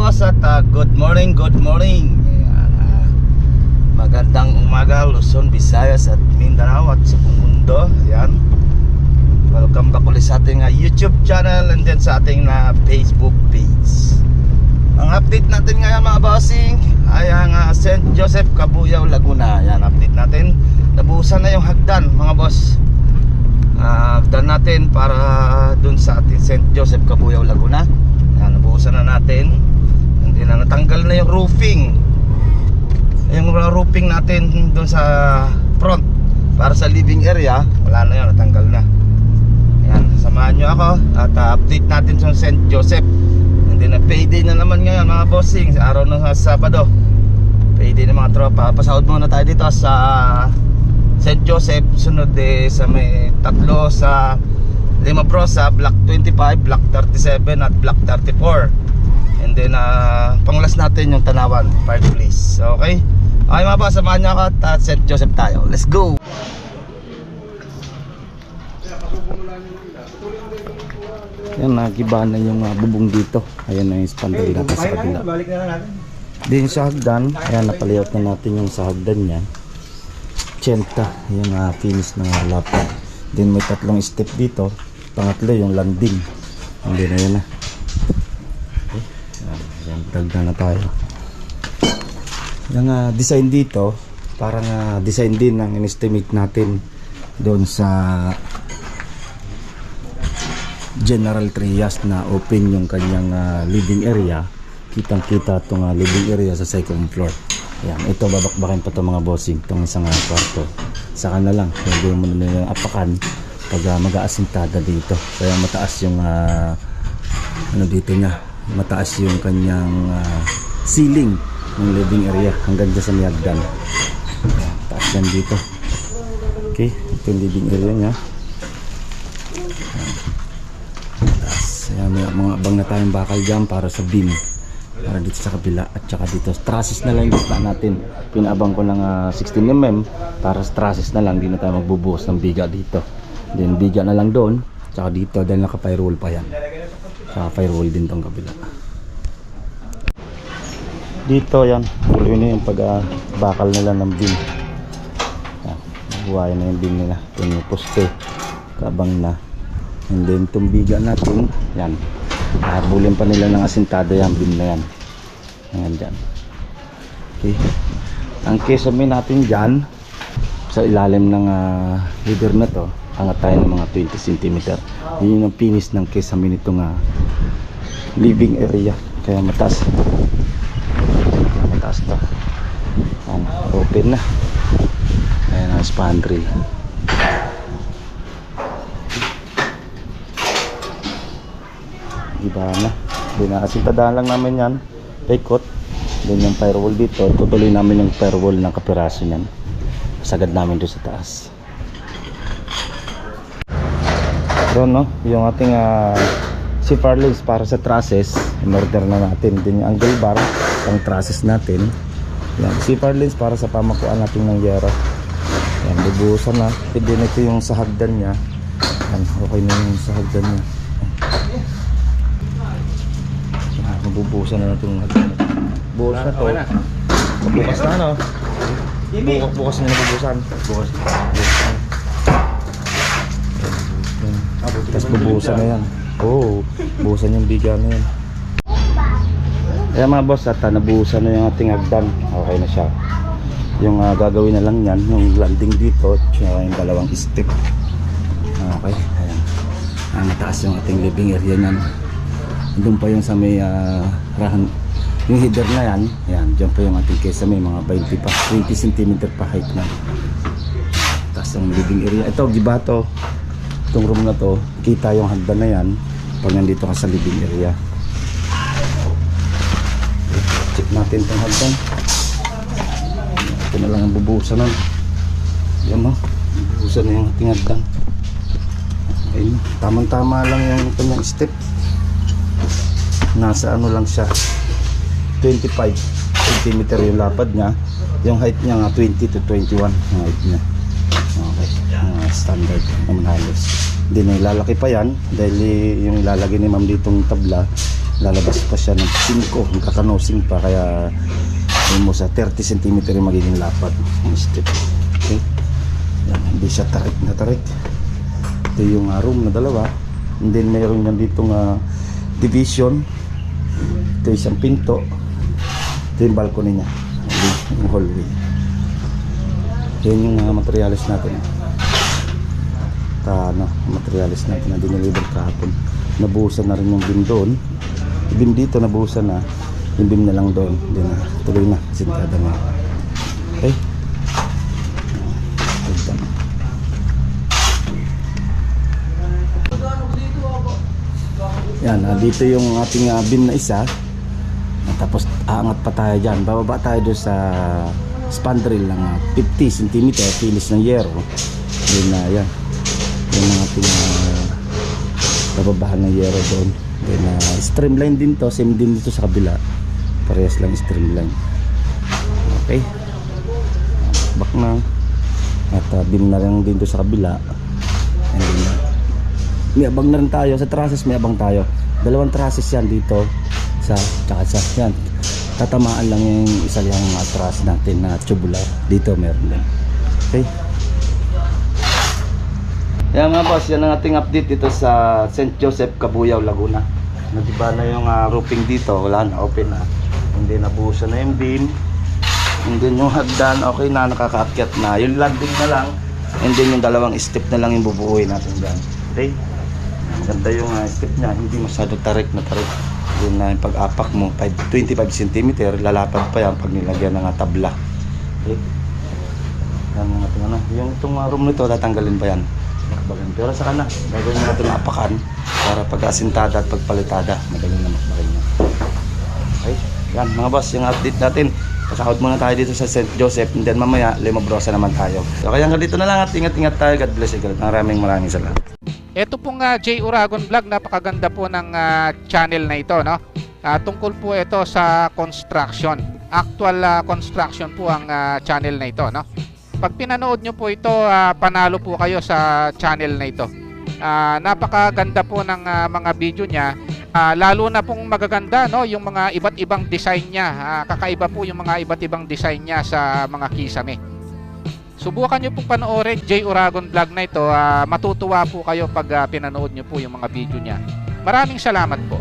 Boss at ah, good morning, good morning. Yan, ah, magandang umaga Luzon, Visayas at Mindanao at sa buong mundo. Yan. Welcome back ulit sa ating ah, YouTube channel and then sa ating na Facebook page. Ang update natin ngayon mga bossing ay ang ah, St. Joseph Cabuyao, Laguna. Yan, update natin. Nabuhusan na yung hagdan mga boss. Hagdan natin para dun sa ating St. Joseph Cabuyao, Laguna. Yan, nabuhusan na natin. Hindi na natanggal na yung roofing. Yung roofing natin dun sa front para sa living area, wala na yun, natanggal na. Yan, samahan nyo ako at ah, update natin sa St. Joseph. Hindi na payday na naman ngayon mga bossing sa araw ng Sabado. Payday ng mga tropa. Pasahod muna tayo dito sa St. Joseph. Sunod eh sa may tatlo sa Lima Pro sa Block 25, Block 37 at Block 34. And then uh, panglas natin yung Tanawan Park Place. Okay? Okay mga boss, samahan nyo ako at uh, St. Joseph tayo. Let's go! Yan, nagiba na yung uh, bubong dito. Ayan na yung spandrel natin sa kabila. Din sa hagdan, ayan napalayout na natin yung sa hagdan niya. Chenta, yung uh, finish ng laptop. Then may tatlong step dito. Pangatlo yung landing. Hindi na yun na. Ayan, ayan, dagdag na tayo. Yung uh, design dito, parang uh, design din ng in-estimate natin doon sa General Trias na open yung kanyang ah, living area. Kitang kita itong ah, living area sa second floor. Yan ito babakbakin pa to mga bossing itong isang ah, kwarto. Saka na lang hindi mo na yung apakan pag uh, mag-aasintada dito. Kaya mataas yung ah, ano dito niya mataas yung kanyang ah, ceiling ng living area hanggang dyan sa miyagdan Yan, taas yan dito okay ito yung living area niya Kaya may mga abang na tayong bakal dyan para sa beam. Para dito sa kabila at saka dito. Trusses na lang yung natin. Pinaabang ko ng ah, 16mm para trusses na lang. Hindi na tayo magbubuhos ng biga dito. Then biga na lang doon. Tsaka dito dahil naka-firewall pa yan. Tsaka firewall din tong kabila. Dito yan. Tuloy na yung pag ah, bakal nila ng. Yan. Buhay na yung beam nila. Ito poste. Kabang na. And then biga natin, yan. Habulin pa nila ng asintada yan, bin na yan. Ayan dyan. Okay. Ang kesame natin dyan, sa ilalim ng uh, leader na to, angat tayo ng mga 20 cm. Yun yung finish ng kesame nitong uh, living area. Kaya mataas. Mataas to. Ayan, open na. Ayan ang spandrel. iba na binakasintadahan lang namin yan paikot then yung firewall dito tutuloy namin yung firewall ng kapiraso niyan sagad namin doon sa taas doon no yung ating uh, si lens para sa trusses in order na natin din yung angle bar pang trusses natin yan si lens para sa pamakuan natin ng yero yan bubuhusan na and then ito yung sa hagdan niya yan okay na yung sa hagdan niya Mabubusan na natin yung hagdan. Bukas na to. Bukas na ano? Bukas, bukas na nabubusan. Bukas. Tapos bubusan na yan. Oo, oh, buhusan yung biga na yan. Kaya mga boss, at uh, nabuhusan na yung ating hagdan. Okay na siya. Yung ah, gagawin na lang yan, yung landing dito, tsaka yung dalawang step. Okay, ayan. Ah, mataas yung ating living area niyan. Doon pa yung sa may ah, rahan, yung header na yan, yan, dyan pa yung ating kesa may mga 20 pa, 20 cm pa height na. Tapos yung living area, ito, gibato, itong room na to, kita yung hagdan na yan, pag nandito ka sa living area. Check natin itong hagdan. Ito na lang ang bubuhusan nun. Yan no, bubuhusan na yung ating hagdan. Ayun, tamang-tama lang yung kanyang step nasa ano lang siya 25 cm yung lapad niya yung height niya nga 20 to 21 yung height niya mga standard naman halos. Hindi na ilalaki pa yan. Dahil yung ilalagay ni ma'am ditong tabla lalabas pa siya ng 5 magkakanosing pa. Kaya almost sa 30 cm yung magiging lapad ng step okay? Yan, hindi siya tarik na tarik. Ito yung ah, room na dalawa. And then mayroon yan ditong ah, division. Ito isang pinto. Ito yung balcony niya. Yung hallway. Yan yung mga materialis natin ta ano, materialis na diniliver kahapon. Nabuhusan na rin yung bin doon. Bin dito nabuhusan na. Yung bin na lang doon. Hindi na. Tuloy na. Sintada na. Okay. Yan ah, dito yung ating ah, bin na isa. At tapos aangat pa tayo dyan. Bababa tayo doon sa spandrel ng ah, 50 cm pilis ng yero. Yun na yan yung mga ating uh, bababahan ng yero doon. Then uh, streamline din to same din dito sa kabila. Parehas lang streamline. Okay. Back na. At uh, bin na lang din to sa kabila. And then uh, may abang na rin tayo. Sa trusses may abang tayo. Dalawang trusses yan dito. Sa tsaka sa yan. Tatamaan lang yung isa yung uh, truss natin na tubular dito meron din. Okay yan mga boss, yan ang ating update dito sa St. Joseph, Cabuyao, Laguna. Nadiba na yung ah, roofing dito, wala na, open na. Hindi nabuhusan na yung beam. And then yung hagdan, okay na, nakakaakyat na. Yung landing na lang, and then yung dalawang step na lang yung bubuuin natin dyan. Okay? Maganda yung ah, step niya, hindi masyado tarik na tarik. Yun na yung pag-apak mo, 5, 25 cm, lalapad pa yan pag nilagyan ng ah, tabla. Okay? Yan ang ating ano. Yung itong ah, room nito, tatanggalin pa yan. Makbagan. Pero sa kana, gagawin natin apakan para pag asintada at pagpalitada, madali na makbagan niya. Okay? Yan mga boss, yung update natin. Pasakot muna tayo dito sa St. Joseph and then mamaya Limobrosa naman tayo. So kaya hanggang dito na lang at ingat-ingat tayo. God bless you. God. Maraming maraming salamat. Ito pong ah, J Uragon Vlog, napakaganda po ng ah, channel na ito, no? Ah, tungkol po ito sa construction. Actual ah, construction po ang ah, channel na ito, no? Pag pinanood nyo po ito, ah, panalo po kayo sa channel na ito. Ah, napakaganda po ng ah, mga video niya. Ah, lalo na pong magaganda, no? Yung mga iba't ibang design niya. Ah, kakaiba po yung mga iba't ibang design niya sa mga kisame. Subukan nyo pong panoorin J Uragon vlog na ito. Ah, matutuwa po kayo pag ah, pinanood nyo po yung mga video niya. Maraming salamat po.